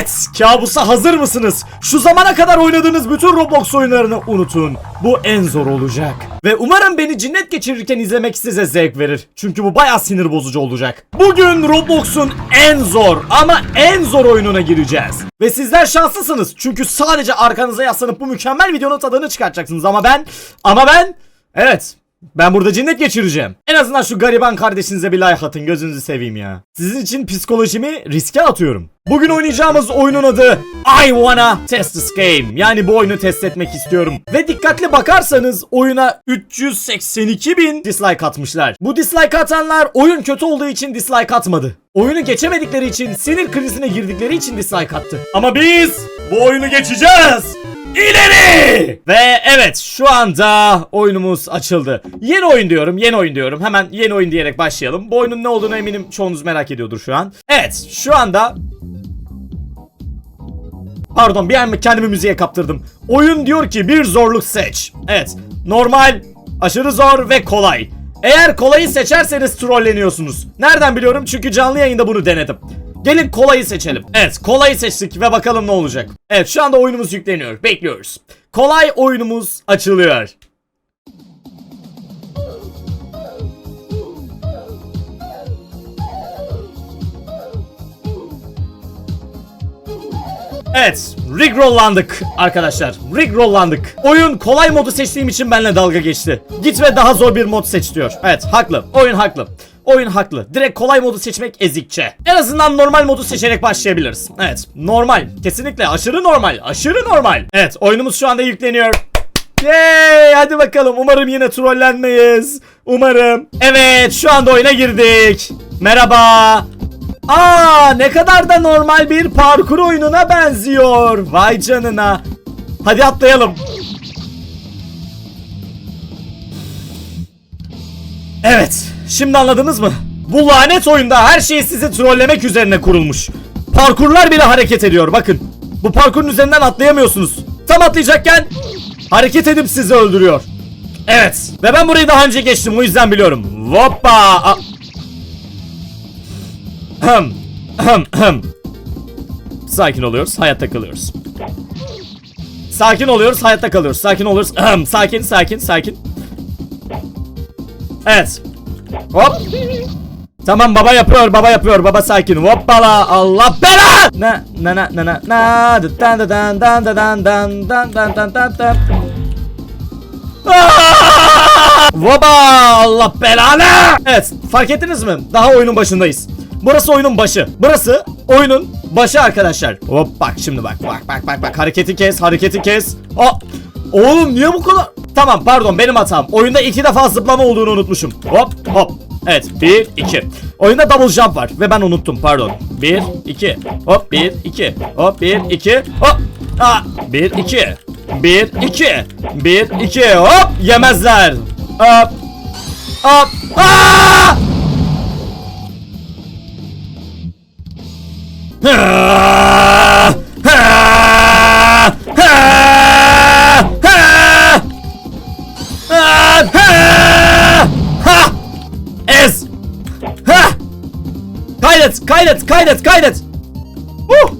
Evet, kabusa hazır mısınız? Şu zamana kadar oynadığınız bütün Roblox oyunlarını unutun. Bu en zor olacak. Ve umarım beni cinnet geçirirken izlemek size zevk verir. Çünkü bu bayağı sinir bozucu olacak. Bugün Roblox'un en zor ama en zor oyununa gireceğiz. Ve sizler şanslısınız. Çünkü sadece arkanıza yaslanıp bu mükemmel videonun tadını çıkartacaksınız. Ama ben, ama ben, evet ben burada cinnet geçireceğim. En azından şu gariban kardeşinize bir like atın gözünüzü seveyim ya. Sizin için psikolojimi riske atıyorum. Bugün oynayacağımız oyunun adı I Wanna Test This Game. Yani bu oyunu test etmek istiyorum. Ve dikkatli bakarsanız oyuna 382 bin dislike atmışlar. Bu dislike atanlar oyun kötü olduğu için dislike atmadı. Oyunu geçemedikleri için sinir krizine girdikleri için dislike attı. Ama biz bu oyunu geçeceğiz. İleri! Ve evet şu anda oyunumuz açıldı. Yeni oyun diyorum, yeni oyun diyorum. Hemen yeni oyun diyerek başlayalım. Bu oyunun ne olduğunu eminim çoğunuz merak ediyordur şu an. Evet, şu anda Pardon bir an kendimi müziğe kaptırdım. Oyun diyor ki bir zorluk seç. Evet, normal, aşırı zor ve kolay. Eğer kolayı seçerseniz trolleniyorsunuz. Nereden biliyorum? Çünkü canlı yayında bunu denedim. Gelin kolayı seçelim. Evet kolayı seçtik ve bakalım ne olacak. Evet şu anda oyunumuz yükleniyor. Bekliyoruz. Kolay oyunumuz açılıyor. Evet, rigrollandık arkadaşlar. Rigrollandık. Oyun kolay modu seçtiğim için benimle dalga geçti. Git ve daha zor bir mod seç diyor. Evet, haklı. Oyun haklı. Oyun haklı. Direkt kolay modu seçmek ezikçe. En azından normal modu seçerek başlayabiliriz. Evet, normal. Kesinlikle aşırı normal. Aşırı normal. Evet, oyunumuz şu anda yükleniyor. Yay! Hadi bakalım. Umarım yine trollenmeyiz. Umarım. Evet, şu anda oyuna girdik. Merhaba. Aa ne kadar da normal bir parkur oyununa benziyor. Vay canına. Hadi atlayalım. Evet, şimdi anladınız mı? Bu lanet oyunda her şey sizi trollemek üzerine kurulmuş. Parkurlar bile hareket ediyor bakın. Bu parkurun üzerinden atlayamıyorsunuz. Tam atlayacakken hareket edip sizi öldürüyor. Evet ve ben burayı daha önce geçtim o yüzden biliyorum. Hoppa. Hım. Hım. Hım. Sakin oluyoruz. Hayatta kalıyoruz. Sakin oluyoruz. Hayatta kalıyoruz. Sakin oluyoruz. Hım. Sakin. Sakin. Sakin. Evet. Hop. Tamam baba yapıyor. Baba yapıyor. Baba sakin. Hoppala. Allah bela. Na na na na na na dan dan dan dan dan dan dan dan dan dan dan Aa! Vaba Allah belanı. Evet fark ettiniz mi? Daha oyunun başındayız. Burası oyunun başı. Burası oyunun başı arkadaşlar. Hop bak şimdi bak bak bak bak bak hareketi kes hareketi kes. Aa, oğlum niye bu kadar? Tamam pardon benim hatam. Oyunda iki defa zıplama olduğunu unutmuşum. Hop hop. Evet 1 2. Oyunda double jump var ve ben unuttum pardon. 1 2. Hop 1 2. Hop 1 2. Hop. Aa 1 2. 1 2. 1 2. Hop yemezler. Hop. Hop. Aa! Ha! Kaydet, kaydet, kaydet. Uh!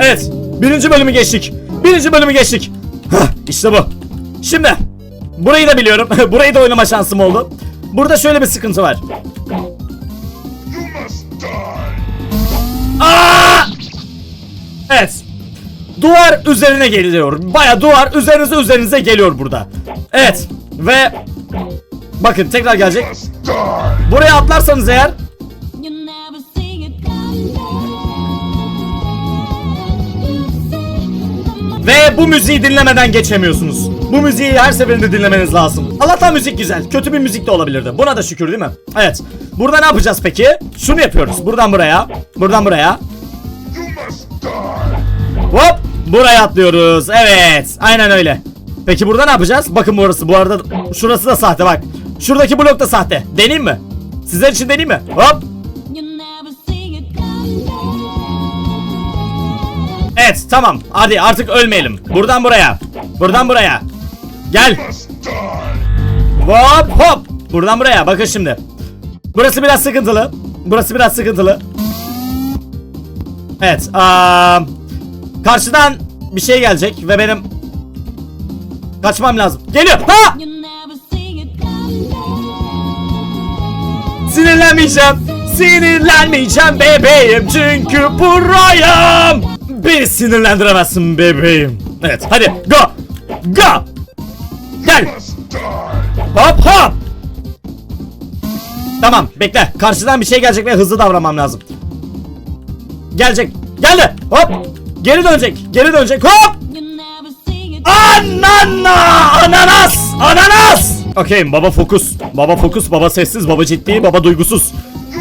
Evet, birinci bölümü geçtik. Birinci bölümü geçtik. Hah, işte bu. Şimdi, burayı da biliyorum. burayı da oynama şansım oldu. Burada şöyle bir sıkıntı var. Aa! Evet. Duvar üzerine geliyor. Baya duvar üzerinize üzerinize geliyor burada. Evet. Ve bakın tekrar gelecek. Buraya atlarsanız eğer ve bu müziği dinlemeden geçemiyorsunuz. Bu müziği her seferinde dinlemeniz lazım. Allah'tan müzik güzel. Kötü bir müzik de olabilirdi. Buna da şükür değil mi? Evet. Burada ne yapacağız peki? Şunu yapıyoruz. Buradan buraya. Buradan buraya. Hop. Buraya atlıyoruz. Evet. Aynen öyle. Peki burada ne yapacağız? Bakın burası. Bu arada şurası da sahte bak. Şuradaki blok da sahte. Deneyim mi? Sizler için deneyim mi? Hop. Evet tamam. Hadi artık ölmeyelim. Buradan buraya. Buradan buraya. Gel. Hop hop. Buradan buraya. Bakın şimdi. Burası biraz sıkıntılı. Burası biraz sıkıntılı. Evet. aa, karşıdan bir şey gelecek ve benim kaçmam lazım. Geliyor. Ha! Sinirlenmeyeceğim. Sinirlenmeyeceğim bebeğim çünkü proyum. Beni sinirlendiremezsin bebeğim. Evet hadi go. Go. Gel. Hop hop. Tamam bekle. Karşıdan bir şey gelecek ve hızlı davranmam lazım. Gelecek. Geldi. Hop. Geri dönecek. Geri dönecek. Hop. Anana! Ananas! Ananas! Okey baba fokus. Baba fokus, baba sessiz, baba ciddi, baba duygusuz.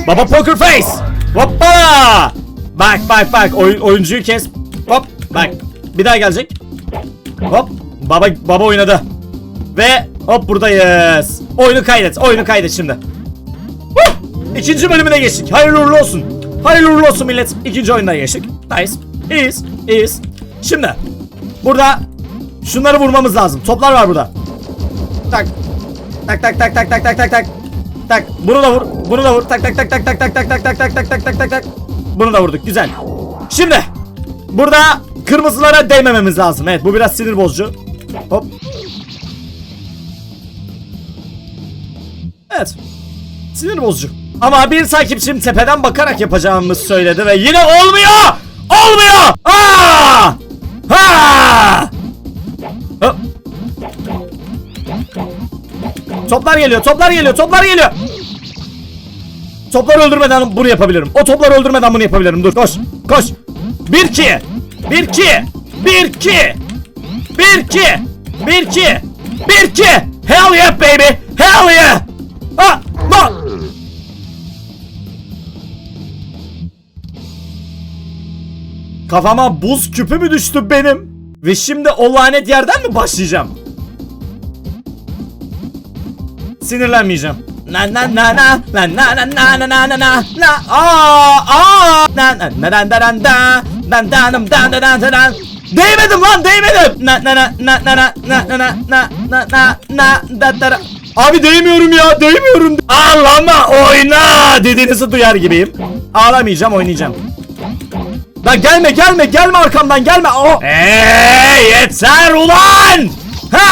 Baba poker face! Hoppa! Bak bak bak oyun, oyuncuyu kes. Hop bak. Bir daha gelecek. Hop. Baba baba oynadı. Ve hop buradayız. Oyunu kaydet. Oyunu kaydet şimdi. Huh! İkinci bölümüne geçtik. Hayırlı uğurlu olsun. Hayırlı uğurlu olsun millet. İkinci oyuna geçtik. Nice. İyiyiz. İyiyiz. Şimdi burada şunları vurmamız lazım. Toplar var burada. Tak. Tak tak tak tak tak tak tak tak. Tak. Bunu da vur. Bunu da vur. Tak tak tak tak tak tak tak tak tak tak tak tak tak tak tak. Bunu da vurduk. Güzel. Şimdi burada kırmızılara değmememiz lazım. Evet bu biraz sinir bozucu. Hop. Evet. Sinir bozucu. Ama bir takipçim tepeden bakarak yapacağımızı söyledi ve yine olmuyor. Olmuyor. Aa! Ha! Hop. Toplar geliyor, toplar geliyor, toplar geliyor. Topları öldürmeden bunu yapabilirim. O topları öldürmeden bunu yapabilirim. Dur, koş, koş. Bir iki, bir iki, bir iki, bir iki, bir iki, bir iki. Hell yeah baby, hell yeah. Ha, ha. Kafama buz küpü mü düştü benim? Ve şimdi o lanet yerden mi başlayacağım? Sinirlenmeyeceğim. Na na na na na na na na na na na na na aa aa na na na na na na na na na na na na na na Değmedim lan değmedim. Na na na na na na na na na na na na na da da. Abi değmiyorum ya değmiyorum. Ağlama oyna dediğinizi duyar gibiyim. Ağlamayacağım oynayacağım. Lan gelme gelme gelme arkamdan gelme. O. Eee yeter ulan. Ha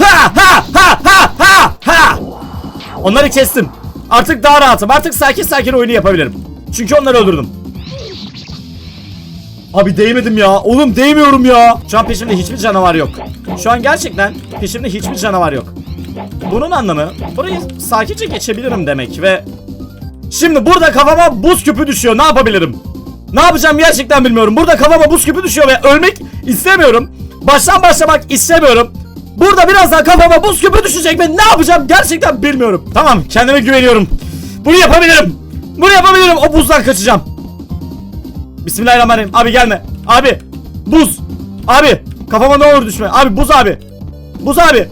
ha ha ha ha ha. Onları kestim. Artık daha rahatım. Artık sakin sakin oyunu yapabilirim. Çünkü onları öldürdüm. Abi değmedim ya. Oğlum değmiyorum ya. Şu an peşimde hiçbir canavar yok. Şu an gerçekten peşimde hiçbir canavar yok. Bunun anlamı burayı sakince geçebilirim demek ve Şimdi burada kafama buz küpü düşüyor. Ne yapabilirim? Ne yapacağım gerçekten bilmiyorum. Burada kafama buz küpü düşüyor ve ölmek istemiyorum. Baştan başlamak istemiyorum. Burada biraz daha kafama buz küpü düşecek ve ne yapacağım gerçekten bilmiyorum. Tamam kendime güveniyorum. Bunu yapabilirim. Bunu yapabilirim. O buzdan kaçacağım. Bismillahirrahmanirrahim. Abi gelme. Abi. Buz. Abi. Kafama ne olur düşme. Abi buz abi. Buz abi.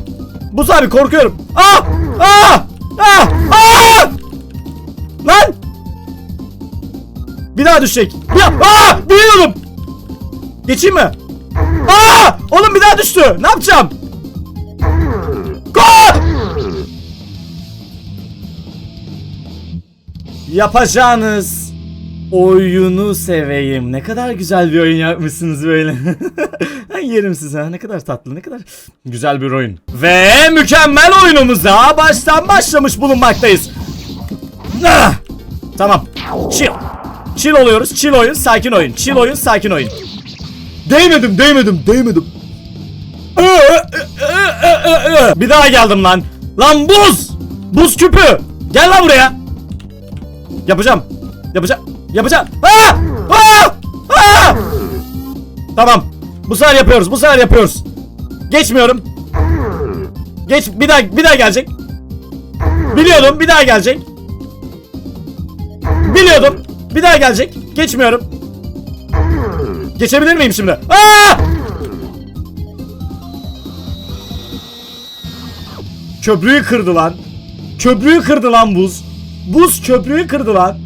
Buz abi korkuyorum. Ah! Ah! Ah! Ah! Lan! Bir daha düşecek. Bir daha. Aa! Biliyordum. Geçeyim mi? Aa! Oğlum bir daha düştü. Ne yapacağım? Yapacağınız oyunu seveyim. Ne kadar güzel bir oyun yapmışsınız böyle. yerim size. Ne kadar tatlı, ne kadar güzel bir oyun. Ve mükemmel oyunumuza baştan başlamış bulunmaktayız. Ah! Tamam. Chill. Chill oluyoruz. Chill oyun, sakin oyun. Chill oyun, sakin oyun. Değmedim, değmedim, değmedim. Bir daha geldim lan. Lan buz! Buz küpü! Gel lan buraya. Yapacağım. Yapacağım. Yapacağım. Aa! Aa! Aa! Tamam. Bu sefer yapıyoruz. Bu sefer yapıyoruz. Geçmiyorum. Geç bir daha bir daha gelecek. Biliyordum bir daha gelecek. Biliyordum. Bir daha gelecek. Geçmiyorum. Geçebilir miyim şimdi? Aa! Köprüyü kırdı lan. Köprüyü kırdı lan buz. Buz köprüyü kırdı lan.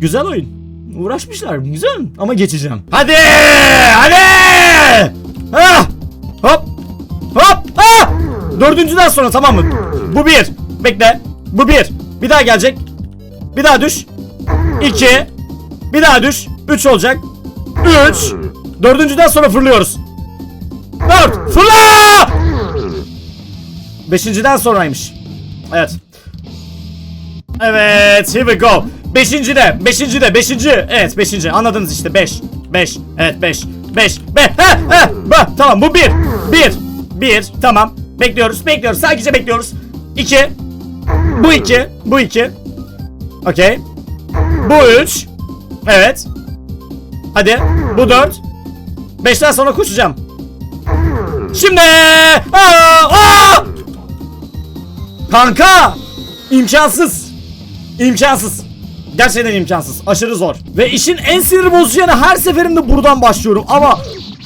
Güzel oyun. Uğraşmışlar. Güzel ama geçeceğim. Hadi! Hadi! Ah! Hop! Hop! Ah! Dördüncüden sonra tamam mı? Bu bir. Bekle. Bu bir. Bir daha gelecek. Bir daha düş. İki. Bir daha düş. 3 olacak. 3. Dördüncüden sonra fırlıyoruz. 4. Fırla! Beşinciden sonraymış. Evet. Evet, here we go. Beşincide, beşincide, beşinci. Evet, beşinci. Anladınız işte, beş. Beş, evet beş. Beş, be, he, he, be. Tamam, bu bir. Bir, bir, tamam. Bekliyoruz, bekliyoruz. Sadece bekliyoruz. İki. Bu iki, bu iki. Okey. Bu üç. Evet. Hadi, bu dört. Beşten sonra koşacağım. Şimdi. Aa, aa! Kanka! İmkansız. İmkansız. Gerçekten imkansız. Aşırı zor. Ve işin en sinir bozucu yanı her seferinde buradan başlıyorum ama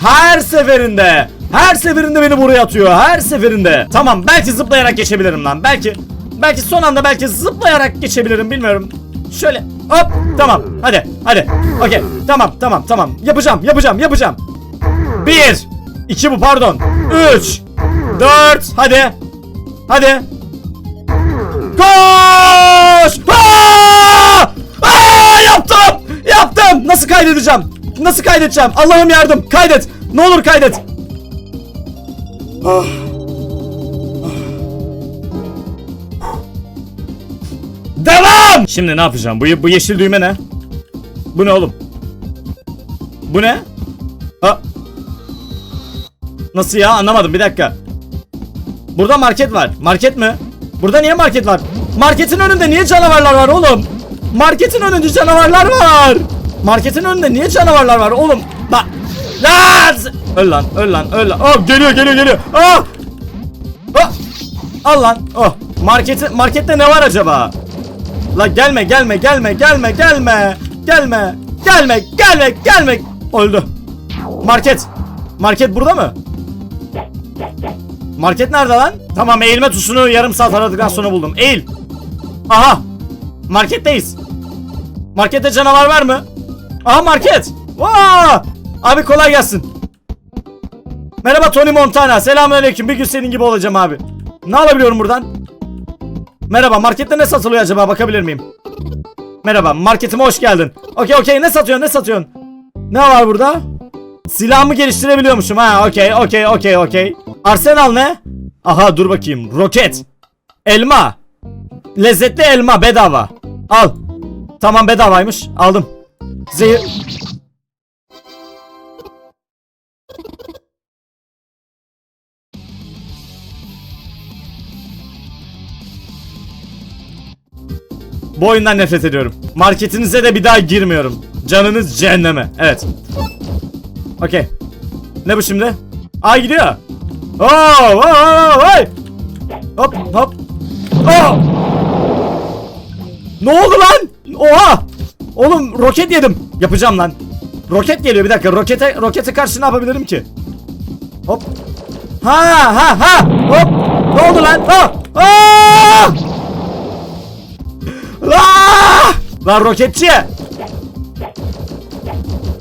her seferinde her seferinde beni buraya atıyor. Her seferinde. Tamam belki zıplayarak geçebilirim lan. Belki belki son anda belki zıplayarak geçebilirim bilmiyorum. Şöyle hop tamam hadi hadi okey tamam tamam tamam yapacağım yapacağım yapacağım. Bir iki bu pardon üç dört hadi hadi Koş! Aa! Aa! Yaptım! Yaptım! Nasıl kaydedeceğim? Nasıl kaydedeceğim? Allah'ım yardım! Kaydet! Ne olur kaydet! Ah. Devam! Şimdi ne yapacağım? Bu, bu yeşil düğme ne? Bu ne oğlum? Bu ne? Ha? Nasıl ya? Anlamadım. Bir dakika. Burada market var. Market mi? Burada niye market var? Marketin önünde niye canavarlar var oğlum? Marketin önünde canavarlar var. Marketin önünde niye canavarlar var oğlum? Bak. Lan! Öl lan, öl lan, öl lan. Oh, geliyor, geliyor, geliyor. Ah! Ah! Al lan. Oh. Marketi, markette ne var acaba? La gelme, gelme, gelme, gelme, gelme. Gelme. Gelme, gelme, gelme. Öldü. Market. Market burada mı? Market nerede lan? Tamam eğilme tuşunu yarım saat aradıktan sonra buldum. Eğil. Aha. Marketteyiz. Markette canavar var mı? Aha market. Vaa! Abi kolay gelsin. Merhaba Tony Montana. Selamünaleyküm. Bir gün senin gibi olacağım abi. Ne alabiliyorum buradan? Merhaba markette ne satılıyor acaba bakabilir miyim? Merhaba marketime hoş geldin. Okey okey ne satıyorsun ne satıyorsun? Ne var burada? Silahımı geliştirebiliyormuşum ha okey okey okey okey. Arsenal ne? Aha dur bakayım roket. Elma. Lezzetli elma bedava. Al. Tamam bedavaymış aldım. Zehir... Bu oyundan nefret ediyorum. Marketinize de bir daha girmiyorum. Canınız cehenneme. Evet. Okey. Ne bu şimdi? Ay gidiyor. Oo, oo, oy. Hop hop. Oo. Ne oldu lan? Oha! Oğlum roket yedim. Yapacağım lan. Roket geliyor bir dakika. Rokete rokete karşı ne yapabilirim ki? Hop. Ha ha ha. Hop. Ne oldu lan? Ha. Aa! Aa! Lan roketçi.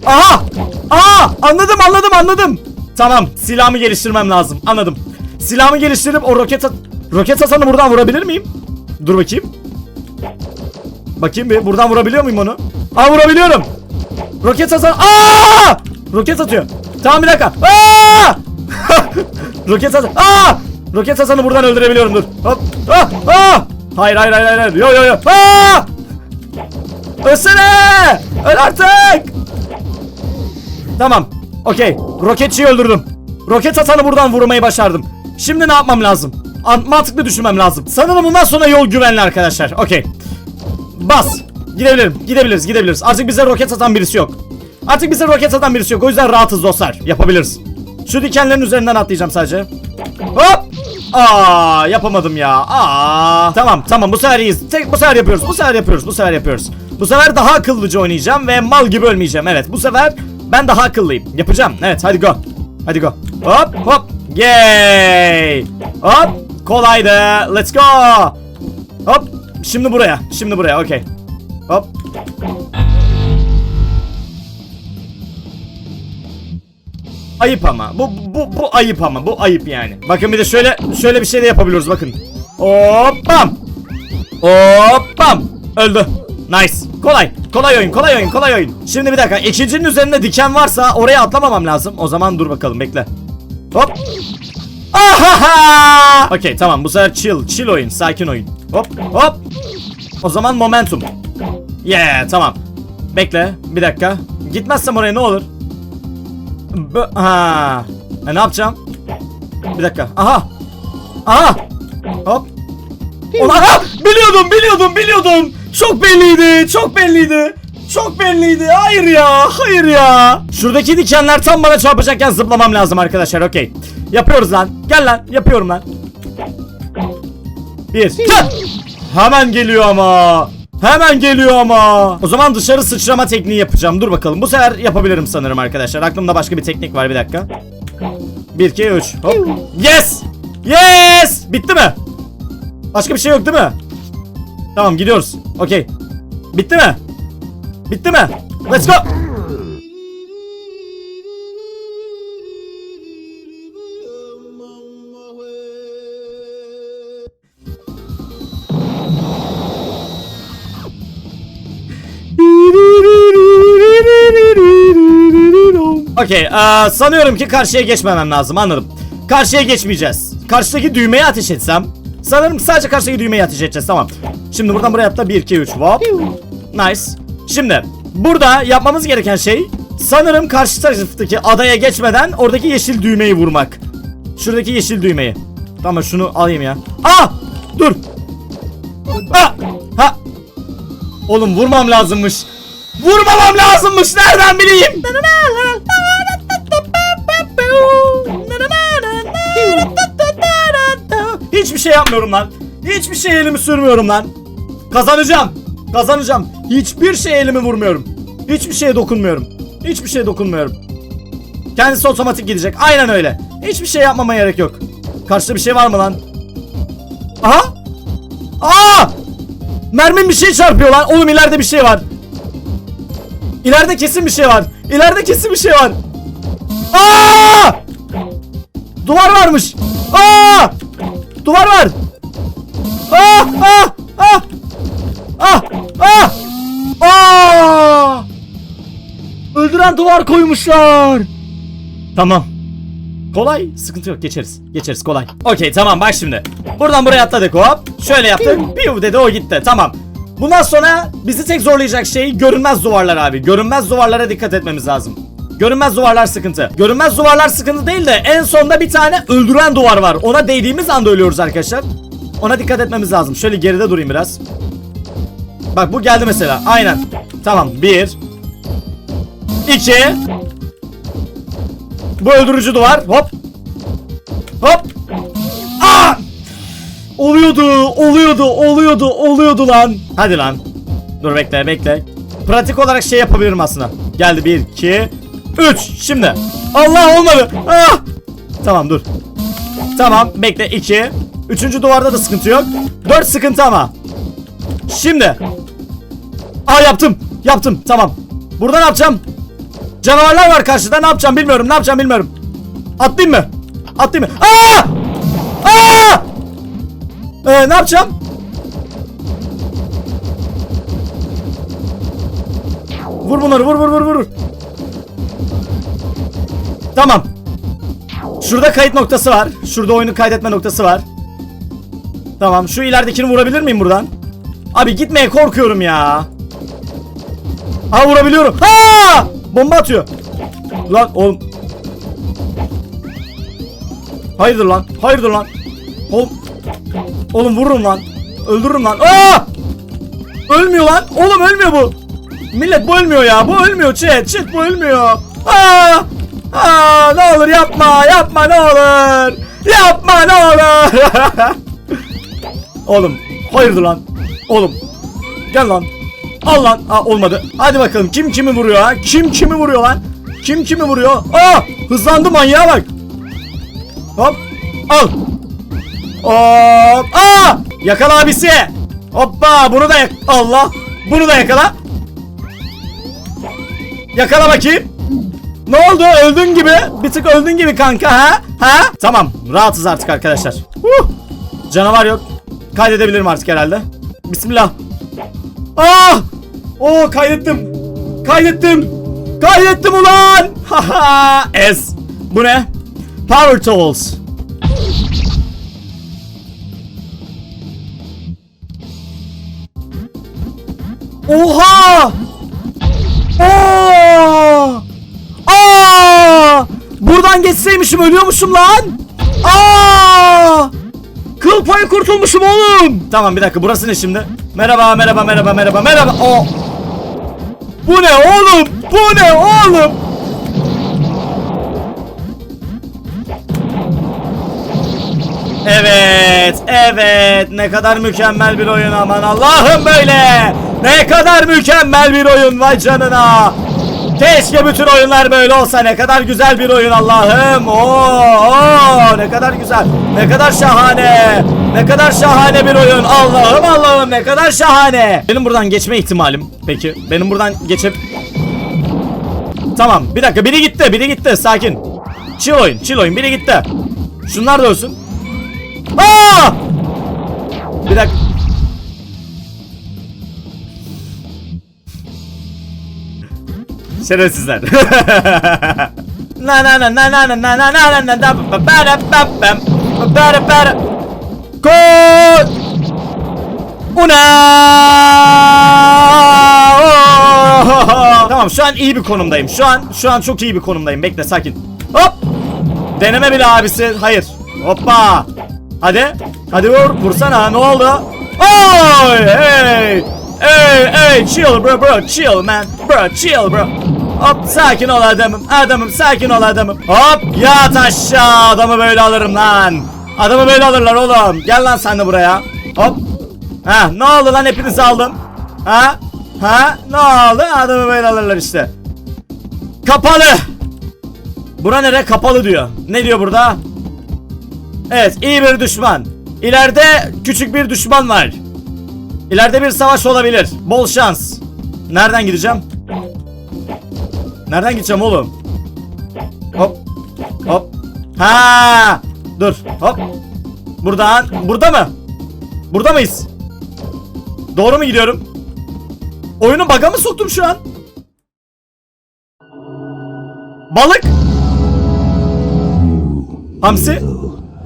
Aha! Aha! Anladım anladım anladım. Tamam silahımı geliştirmem lazım. Anladım. Silahımı geliştirip o roket at roket atanı buradan vurabilir miyim? Dur bakayım. Bakayım bir buradan vurabiliyor muyum onu? Aa vurabiliyorum. Roket atan Aa! Roket atıyor. Tamam bir dakika. Aa! roket atan Aa! Roket atanı buradan öldürebiliyorum dur. Hop. Ah! Ah! Hayır hayır hayır hayır. Yo yo yo. Aa! Ölsene! Öl artık! Tamam. Okey. Roketçiyi öldürdüm. Roket atanı buradan vurmayı başardım. Şimdi ne yapmam lazım? An- mantıklı düşünmem lazım. Sanırım bundan sonra yol güvenli arkadaşlar. Okey. Bas. Gidebilirim. Gidebiliriz. Gidebiliriz. Artık bize roket atan birisi yok. Artık bize roket atan birisi yok. O yüzden rahatız dostlar. Yapabiliriz. Şu dikenlerin üzerinden atlayacağım sadece. Hop. Aa yapamadım ya. Aa. Tamam tamam bu sefer iyiyiz. Tek bu sefer yapıyoruz. Bu sefer yapıyoruz. Bu sefer yapıyoruz. Bu sefer daha akıllıca oynayacağım ve mal gibi ölmeyeceğim. Evet bu sefer ben daha akıllıyım. Yapacağım. Evet hadi go. Hadi go. Hop hop. Yay. Hop. Kolaydı. Let's go. Hop. Şimdi buraya. Şimdi buraya. Okey. Hop. Ayıp ama. Bu, bu, bu ayıp ama. Bu ayıp yani. Bakın bir de şöyle şöyle bir şey de yapabiliyoruz bakın. Hoppam. Hoppam. Öldü. Nice. Kolay. Kolay oyun, kolay oyun, kolay oyun. Şimdi bir dakika. İkincinin üzerinde diken varsa oraya atlamamam lazım. O zaman dur bakalım bekle. Hop. Ahaha! Okey tamam bu sefer chill, chill oyun, sakin oyun. Hop, hop. O zaman momentum. Yeah, tamam. Bekle, bir dakika. Gitmezsem oraya ne olur? B ha. E, ne yapacağım? Bir dakika. Aha. Aha. Hop. Ulan ah! biliyordum, biliyordum, biliyordum. Çok belliydi, çok belliydi. Çok belliydi. Hayır ya, hayır ya. Şuradaki dikenler tam bana çarpacakken zıplamam lazım arkadaşlar. Okey. Yapıyoruz lan. Gel lan, yapıyorum lan. Bir. Gel. Hemen geliyor ama. Hemen geliyor ama. O zaman dışarı sıçrama tekniği yapacağım. Dur bakalım. Bu sefer yapabilirim sanırım arkadaşlar. Aklımda başka bir teknik var bir dakika. 1 2 3. Hop. Yes! Yes! Bitti mi? Başka bir şey yok değil mi? Tamam gidiyoruz. Okey. Bitti mi? Bitti mi? Let's go. Okey, sanıyorum ki karşıya geçmemem lazım anladım. Karşıya geçmeyeceğiz. Karşıdaki düğmeye ateş etsem. Sanırım sadece karşıdaki düğmeye ateş edeceğiz tamam. Şimdi buradan buraya atla 1 2 3 hop. Nice. Şimdi burada yapmamız gereken şey sanırım karşı taraftaki adaya geçmeden oradaki yeşil düğmeyi vurmak. Şuradaki yeşil düğmeyi. Tamam şunu alayım ya. Aa! Dur. Aa! Ha! Oğlum vurmam lazımmış. Vurmamam lazımmış. Nereden bileyim? Hiçbir şey yapmıyorum lan. Hiçbir şey elimi sürmüyorum lan. Kazanacağım. Kazanacağım. Hiçbir şey elimi vurmuyorum. Hiçbir şeye dokunmuyorum. Hiçbir şeye dokunmuyorum. Kendisi otomatik gidecek. Aynen öyle. Hiçbir şey yapmama gerek yok. Karşıda bir şey var mı lan? Aha! Aa! Mermim bir şey çarpıyor lan. Oğlum ileride bir şey var. İleride kesin bir şey var. İleride kesin bir şey var. Aa! Duvar varmış. Aa! Duvar var. Ah! Ah! Ah! Öldüren duvar koymuşlar. Tamam. Kolay. Sıkıntı yok. Geçeriz. Geçeriz kolay. Okey tamam bak şimdi. Buradan buraya atladık hop. Şöyle yaptık. Piu dedi o gitti. Tamam. Bundan sonra bizi tek zorlayacak şey görünmez duvarlar abi. Görünmez duvarlara dikkat etmemiz lazım. Görünmez duvarlar sıkıntı. Görünmez duvarlar sıkıntı değil de en sonda bir tane öldüren duvar var. Ona değdiğimiz anda ölüyoruz arkadaşlar. Ona dikkat etmemiz lazım. Şöyle geride durayım biraz. Bak bu geldi mesela. Aynen. Tamam. Bir. İki. Bu öldürücü duvar. Hop. Hop. Aa! Oluyordu, oluyordu, oluyordu, oluyordu lan. Hadi lan. Dur bekle, bekle. Pratik olarak şey yapabilirim aslında. Geldi 1 2 3. Şimdi. Allah olmadı. Ah! Tamam dur. Tamam bekle 2. Üçüncü duvarda da sıkıntı yok. 4 sıkıntı ama. Şimdi. Aa yaptım. Yaptım. Tamam. Burada ne yapacağım? Canavarlar var karşıda. Ne yapacağım bilmiyorum. Ne yapacağım bilmiyorum. Atlayayım mı? Atlayayım mı? Aa! Aa! Ee, ne yapacağım? Vur bunları vur vur vur vur. Tamam. Şurada kayıt noktası var. Şurada oyunu kaydetme noktası var. Tamam şu ileridekini vurabilir miyim buradan? Abi gitmeye korkuyorum ya. Aa vurabiliyorum. Ha! Bomba atıyor. Lan oğlum. Hayırdır lan? Hayırdır lan? Oğlum. Oğlum vururum lan. Öldürürüm lan. Aa! Ölmüyor lan. Oğlum ölmüyor bu. Millet bu ölmüyor ya. Bu ölmüyor chat. Chat bu ölmüyor. Aa! Aa, ne olur yapma. Yapma ne olur. Yapma ne olur. Oğlum. Hayırdır lan? Oğlum. Gel lan. Al lan. Aa, olmadı. Hadi bakalım. Kim kimi vuruyor ha? Kim kimi vuruyor lan? Kim kimi vuruyor? Aa! Hızlandı manyağa bak. Hop. Al. Hop. Aa! Yakala abisi. Hoppa bunu da yak Allah. Bunu da yakala. Yakala bakayım. Ne oldu? Öldün gibi. Bir tık öldün gibi kanka ha? Ha? Tamam. Rahatız artık arkadaşlar. Huh. Canavar yok. Kaydedebilirim artık herhalde. Bismillah. Ah! Oo kaydettim. Kaydettim. Kaydettim ulan. Haha. Ez. Bu ne? Power Tools. Oha! Aa! Aa! Buradan geçseymişim ölüyormuşum lan. Aa! Kıl payı kurtulmuşum oğlum. Tamam bir dakika burası ne şimdi? Merhaba merhaba merhaba merhaba merhaba. O. Bu ne oğlum? Bu ne oğlum? Evet, evet. Ne kadar mükemmel bir oyun aman Allah'ım böyle. Ne kadar mükemmel bir oyun vay canına. Keşke bütün oyunlar böyle olsa. Ne kadar güzel bir oyun Allah'ım. Oo, ne kadar güzel. Ne kadar şahane. Ne kadar şahane bir oyun. Allah'ım Allah'ım ne kadar şahane. Benim buradan geçme ihtimalim. Peki benim buradan geçip Tamam bir dakika biri gitti biri gitti sakin. Chill oyun chill oyun biri gitti. Şunlar da ölsün. Aa! Bir dakika. Şerefsizler. Na na na na na na na na na na na da ba ba da ba bam ba da ba da. Gol! Una! Tamam şu an iyi bir konumdayım. Şu an şu an çok iyi bir konumdayım. Bekle sakin. Hop! Deneme bile abisi. Hayır. Hoppa! Hadi. Hadi vur. Vursana. Ne oldu? Oy! Hey! Hey! Hey! Chill bro bro. Chill man. Bro chill bro. Hop sakin ol adamım. Adamım sakin ol adamım. Hop yat aşağı. Adamı böyle alırım lan. Adamı böyle alırlar oğlum. Gel lan sen de buraya. Hop. Ha ne oldu lan hepinizi aldım. Ha? Ha? Ne oldu? Adamı böyle alırlar işte. Kapalı. Bura nere? Kapalı diyor. Ne diyor burada? Evet iyi bir düşman. İleride küçük bir düşman var. İleride bir savaş olabilir. Bol şans. Nereden gideceğim? Nereden gideceğim oğlum? Hop. Hop. Ha! Dur. Hop. Buradan. Burada mı? Burada mıyız? Doğru mu gidiyorum? Oyunu baga mı soktum şu an? Balık. Hamsi.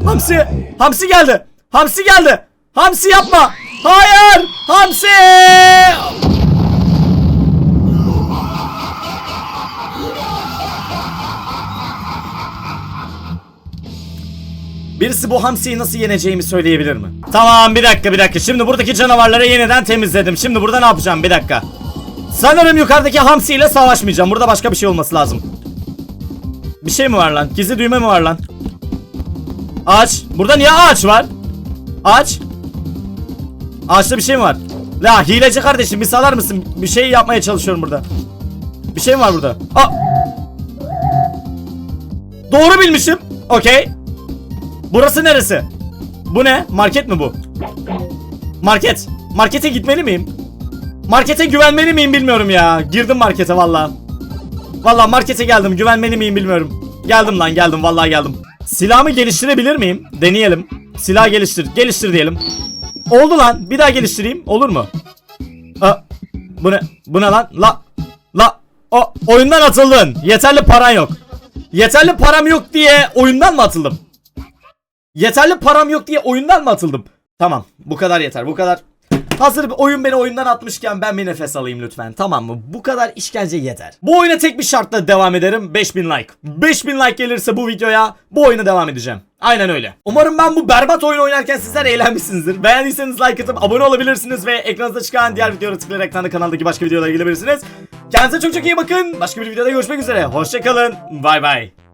Hamsi. Hamsi geldi. Hamsi geldi. Hamsi yapma. Hayır. Hamsi. Birisi bu hamsiyi nasıl yeneceğimi söyleyebilir mi? Tamam bir dakika bir dakika. Şimdi buradaki canavarları yeniden temizledim. Şimdi burada ne yapacağım? Bir dakika. Sanırım yukarıdaki hamsiyle savaşmayacağım. Burada başka bir şey olması lazım. Bir şey mi var lan? Gizli düğme mi var lan? Ağaç. Burada niye ağaç var? Ağaç. Ağaçta bir şey mi var? La hileci kardeşim bir salar mısın? Bir şey yapmaya çalışıyorum burada. Bir şey mi var burada? Aa. Doğru bilmişim. Okey. Burası neresi? Bu ne? Market mi bu? Market. Markete gitmeli miyim? Markete güvenmeli miyim bilmiyorum ya. Girdim markete valla. Valla markete geldim. Güvenmeli miyim bilmiyorum. Geldim lan geldim vallahi geldim. Silahımı geliştirebilir miyim? Deneyelim. Silah geliştir. Geliştir diyelim. Oldu lan. Bir daha geliştireyim. Olur mu? Aa, bu ne? Bu ne lan? La. La. O oyundan atıldın. Yeterli paran yok. Yeterli param yok diye oyundan mı atıldım? Yeterli param yok diye oyundan mı atıldım? Tamam bu kadar yeter bu kadar. Hazır bir oyun beni oyundan atmışken ben bir nefes alayım lütfen tamam mı? Bu kadar işkence yeter. Bu oyuna tek bir şartla devam ederim 5000 like. 5000 like gelirse bu videoya bu oyuna devam edeceğim. Aynen öyle. Umarım ben bu berbat oyun oynarken sizler eğlenmişsinizdir. Beğendiyseniz like atıp abone olabilirsiniz ve ekranınızda çıkan diğer videoları tıklayarak ekranda kanaldaki başka videolara gidebilirsiniz. Kendinize çok çok iyi bakın. Başka bir videoda görüşmek üzere. Hoşçakalın. Bay bay.